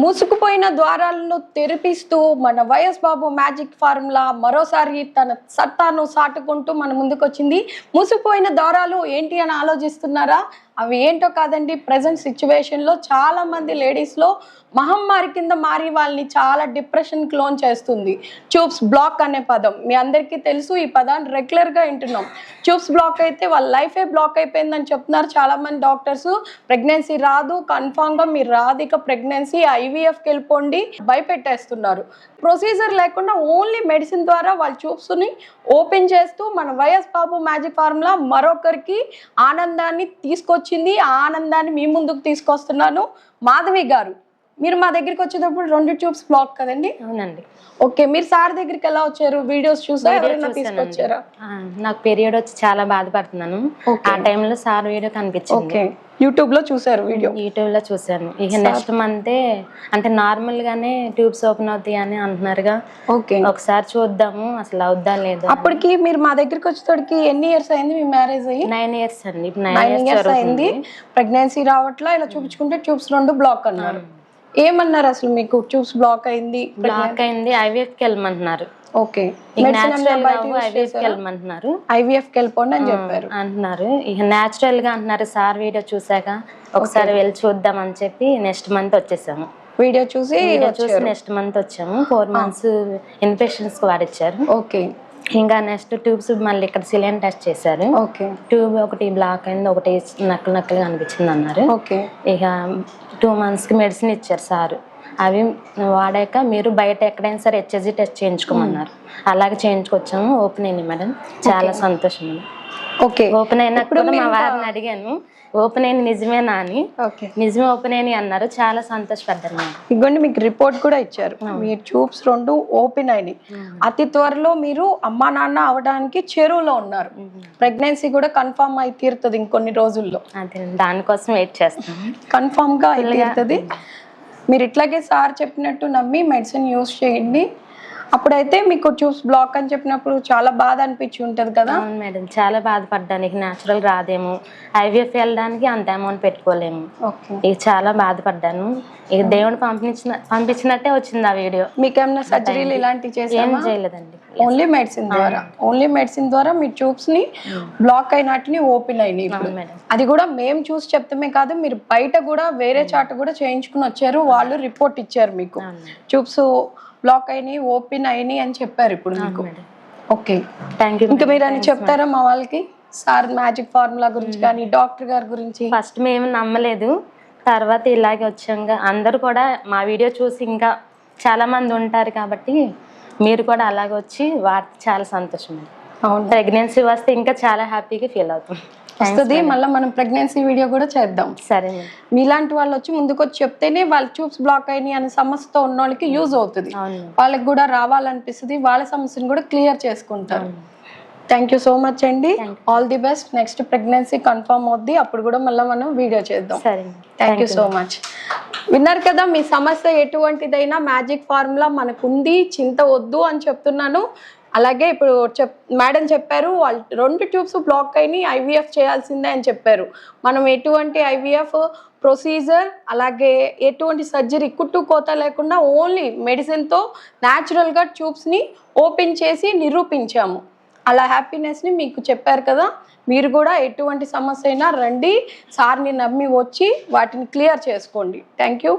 మూసుకుపోయిన ద్వారాలను తెరిపిస్తూ మన వైఎస్ బాబు magic formula మరోసారి తన సత్తాను సాటుకుంటూ మన ముందుకొచ్చింది. మూసుకుపోయిన ద్వారాలు ఏంటి అని ఆలోచిస్తున్నారా? అవి ఏంటో కాదండి ప్రజెంట్ సిచ్యువేషన్లో చాలామంది లేడీస్లో మహమ్మారి కింద మారి వాళ్ళని చాలా డిప్రెషన్ క్లోన్ చేస్తుంది. ట్యూబ్స్ బ్లాక్ అనే పదం. మీ అందరికీ తెలుసు ఈ పదాన్ని రెగ్యులర్గా వింటున్నాం. ట్యూబ్స్ బ్లాక్ అయితే వాళ్ళ లైఫే బ్లాక్ అయిపోయిందని చెప్తున్నారు. చాలామంది డాక్టర్స్ ప్రెగ్నెన్సీ రాదు కన్ఫామ్గా మీరు రాదు ఇక ప్రెగ్నెన్సీ ఐవీఎఫ్కి వెళ్ళిపోండి భయపెట్టేస్తున్నారు. ప్రొసీజర్ లేకుండా ఓన్లీ మెడిసిన్ ద్వారా వాళ్ళ ట్యూబ్స్ని ఓపెన్ చేస్తూ మన వైఎస్ బాబు మ్యాజిక్ ఫార్ములా మరొకరికి ఆనందాన్ని తీసుకొచ్చి వచ్చింది ఆ ఆనందాన్ని మీ ముందుకు తీసుకొస్తున్నాను. మాధవి గారు మీరు మా దగ్గరికి వచ్చేటప్పుడు రెండు ట్యూబ్స్ బ్లాక్ కదండి? అవునండి. ఓకే మీరు సార్ దగ్గరికి ఎలా వచ్చారు? వీడియోస్ చూసా? ఎవరైనా చూశానండి. తీసుకొచ్చారా? ఆ, నాకు పీరియడ్ వచ్చి చాలా బాధపడుతున్నాను. ఆ టైంలో సార్ వీడియో కనిపించింది. ఓకే. యూట్యూబ్లో చూసారు వీడియో? యూట్యూబ్లో చూశాను. ఇక నెక్స్ట్ మంతే అంటే నార్మల్ గానే ట్యూబ్స్ ఓపెన్ అవుతాయి అని అంటున్నారుగా. ఓకే. ఒకసారి చూద్దాము అసలు అవుద్దా లేదు అప్పటికి మీరు మా దగ్గరికి వచ్చేటోడికి ఎన్ని ఇయర్స్ అయింది మీ మ్యారేజ్ అయ్యి? నైన్ ఇయర్స్ అండి. నైన్ ఇయర్స్ అయింది. ప్రెగ్నెన్సీ రావట్లా ఇలా చూపించుకుంటే ట్యూబ్స్ రెండు బ్లాక్ అన్నారు. ఏమన్నారు అసలు మీకు? ట్యూబ్స్ బ్లాక్ అయింది? బ్లాక్ అయింది. ఐవీఎఫ్కి వెళ్ళమంటున్నారు. ఓకే. ఐవీఎఫ్కి వెళ్ళమంటున్నారు. ఐవీఎఫ్కి వెళ్ళిపోండి అని చెప్పారు. అంటున్నారు. ఇక న్యాచురల్గా అంటున్నారు. సార్ వీడియో చూసాక ఒకసారి వెళ్ళి చూద్దాం అని చెప్పి నెక్స్ట్ మంత్ వచ్చేసాము. వీడియో చూసి చూసి నెక్స్ట్ మంత్ వచ్చాము. ఫోర్ మంత్స్ ఇన్ఫెక్షన్స్ వాడిచ్చారు ఓకే. ఇంకా నెక్స్ట్ ట్యూబ్స్ మళ్ళీ ఇక్కడ సిలియన్ టెస్ట్ చేశారు. ఓకే. ట్యూబ్ ఒకటి బ్లాక్ అయింది ఒకటి నక్కలు నక్కలుగా అనిపించింది అన్నారు. ఓకే. ఇక టూ మంత్స్కి మెడిసిన్ ఇచ్చారు సార్. అవి వాడాక మీరు బయట ఎక్కడైనా సరే హెచ్ఎస్జి టెస్ట్ చేయించుకోమన్నారు. అలాగే చేయించుకొచ్చాము ఓపెన్ అయింది మేడం. చాలా సంతోషం ఓకే. ఓపెన్ అయినా కూడా మా వారిని అడిగాను. ఓపెన్ అయింది నిజమేనా అని. ఓకే. నిజమే ఓపెన్ అయినాయి అన్నారు. చాలా సంతోషపడ్డాను ఇదిగోండి మీకు రిపోర్ట్ కూడా ఇచ్చారు. మీ ట్యూబ్స్ రెండు ఓపెన్ అయినాయి. అతి త్వరలో మీరు అమ్మా నాన్న అవడానికి చెరువులో ఉన్నారు. ప్రెగ్నెన్సీ కూడా కన్ఫామ్ అయి తీరుతుంది ఇంకొన్ని రోజుల్లో. అదే దానికోసం వెయిట్ చేస్తాను కన్ఫామ్గా అయి తీరుతుంది. మీరు ఇట్లాగే సార్ చెప్పినట్టు నమ్మి మెడిసిన్ యూస్ చేయండి. అప్పుడైతే మీకు ట్యూబ్స్ బ్లాక్ అని చెప్పినప్పుడు చాలా బాధ అనిపించి ఉంటది కదా? అవును మేడం చాలా బాధపడ్డాను ఇక న్యాచురల్ రాదేమో. ఐవీఎఫ్ వెళ్ళడానికి అంత అమౌంట్ పెట్టుకోలేము. ఓకే. ఇక చాలా బాధపడ్డాను. ఇక దేవుడు పంపించిన పంపించినట్టే వచ్చింది ఆ వీడియో. మీకేమైనా సర్జరీలు ఇలాంటివి ఏం చేసామా చేయలేదండి ఓన్లీ మెడిసిన్ ద్వారా. ఓన్లీ మెడిసిన్ ద్వారా మీ ట్యూబ్స్ని బ్లాక్ అయినట్టుని ఓపెన్ అయినాయి ఇప్పుడు. అవును మేడం. అది కూడా మేము చూసి చెప్తామే కాదు మీరు బయట కూడా వేరే చాట కూడా చేయించుకుని వచ్చారు వాళ్ళు రిపోర్ట్ ఇచ్చారు మీకు. అవును మేడం. ట్యూబ్స్ బ్లాక్ అయినాయి ఓపెన్ అయినాయి అని చెప్పారు ఇప్పుడు మీకు. ఓకే థ్యాంక్ యూ ఇంకా మీరు అని చెప్తారా మా వాళ్ళకి? సార్ మ్యాజిక్ ఫార్ములా గురించి కానీ డాక్టర్ గారి గురించి? ఫస్ట్ మేము నమ్మలేదు. తర్వాత ఇలాగే వచ్చాక అందరూ కూడా మా వీడియో చూసి ఇంకా చాలా మంది ఉంటారు కాబట్టి మీరు కూడా అలాగే వచ్చి వాడితే చాలా సంతోషం అవును. ప్రెగ్నెన్సీ వస్తే ఇంకా చాలా హ్యాపీగా ఫీల్ అవుతాం. వస్తుంది మళ్ళీ మనం ప్రెగ్నెన్సీ వీడియో కూడా చేద్దాం. సరే మీలాంటి వాళ్ళు వచ్చి ముందుకు వచ్చి చెప్తేనే వాళ్ళ ట్యూబ్స్ బ్లాక్ అయినాయి అనే సమస్యతో ఉన్న వాళ్ళకి యూజ్ అవుతుంది. వాళ్ళకి కూడా రావాలనిపిస్తుంది వాళ్ళ సమస్యను కూడా క్లియర్ చేసుకుంటారు. థ్యాంక్ యూ సో మచ్ అండి. All the best next pregnancy confirm అవుద్ది. అప్పుడు కూడా మళ్ళీ మనం వీడియో చేద్దాం. థ్యాంక్ యూ సో మచ్ విన్నారు కదా మీ సమస్య ఎటువంటిదైనా మ్యాజిక్ ఫార్ములా మనకు ఉంది చింత వద్దు అని చెప్తున్నాను. అలాగే ఇప్పుడు చెప్ మేడం చెప్పారు వాళ్ళు రెండు ట్యూబ్స్ బ్లాక్ అయినాయి ఐవీఎఫ్ చేయాల్సిందే అని చెప్పారు. మనం ఎటువంటి ఐవీఎఫ్ ప్రొసీజర్ అలాగే ఎటువంటి సర్జరీ కుట్టు కోత లేకుండా ఓన్లీ మెడిసిన్తో న్యాచురల్గా ట్యూబ్స్ని ఓపెన్ చేసి నిరూపించాము. అలా హ్యాపీనెస్ని మీకు చెప్పారు కదా మీరు కూడా ఎటువంటి సమస్య అయినా రండి సార్ని నమ్మి వచ్చి వాటిని క్లియర్ చేసుకోండి. Thank you.